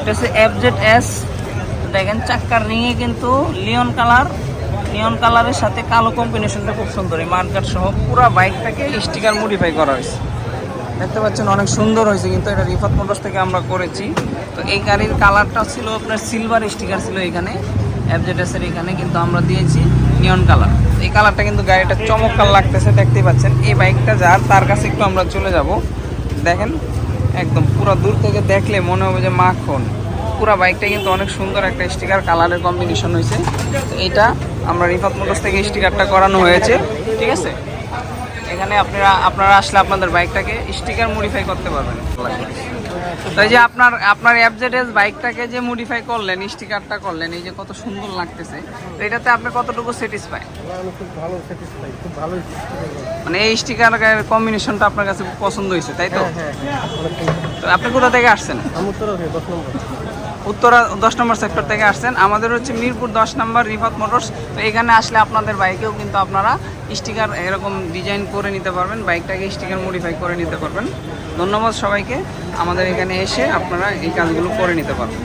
এটা হচ্ছে FZ S দেখেন, চাক্কার রিংয়ে কিন্তু লিওন কালার। নিয়ন কালারের সাথে কালো কম্বিনেশনটা খুব সুন্দর। এই মার্কার সহ পুরো বাইকটাকে স্টিকার মডিফাই করা হয়েছে। দেখতে পাচ্ছেন, অনেক সুন্দর হয়েছে কিন্তু এটা রিফাত মোটরস থেকে আমরা করেছি। তো এই গাড়ির কালারটা ছিল আপনার সিলভার স্টিকার ছিল এখানে এর এখানে কিন্তু আমরা দিয়েছি নিয়ন কালার। এই কালারটা কিন্তু গাড়িটা চমৎকার লাগতেছে, দেখতেই পাচ্ছেন। এই বাইকটা যার, তার কাছে একটু আমরা চলে যাব। দেখেন একদম পুরো দূর থেকে দেখলে মনে হবে যে মাখন। পুরো বাইকটা কিন্তু অনেক সুন্দর একটা স্টিকার কালারের কম্বিনেশন হয়েছে। তো এটা আমরা রিফাত মোটরস থেকে স্টিকারটা করানো হয়েছে, ঠিক আছে? এখানে আপনারা আপনারা আসলে আপনাদের বাইকটাকে স্টিকার মডিফাই করতে পারবেন। তাই যে আপনার আপনার এফজেডএস বাইকটাকে যে মডিফাই করলেন স্টিকারটা করলেন এই যে কত সুন্দর লাগতেছে। তো এটাতে আপনি কতটুকু স্যাটিসফাই আমি খুব ভালো স্যাটিসফাই খুব ভালো মানে এই স্টিকার কম্বিনেশনটা আপনার কাছে খুব পছন্দ হয়েছে তাই তো? হ্যাঁ হ্যাঁ আপনি কোথা থেকে আসছেন? উত্তর দশ নম্বর সেক্টর থেকে আসছেন। আমাদের হচ্ছে মিরপুর দশ নম্বর রিফাত মোটরস। তো এখানে আসলে আপনাদের বাইকেও কিন্তু আপনারা স্টিকার এরকম ডিজাইন করে নিতে পারবেন, বাইকটাকে স্টিকার মডিফাই করে নিতে পারবেন। ধন্যবাদ সবাইকে। আমাদের এখানে এসে আপনারা এই কাজগুলো করে নিতে পারবেন।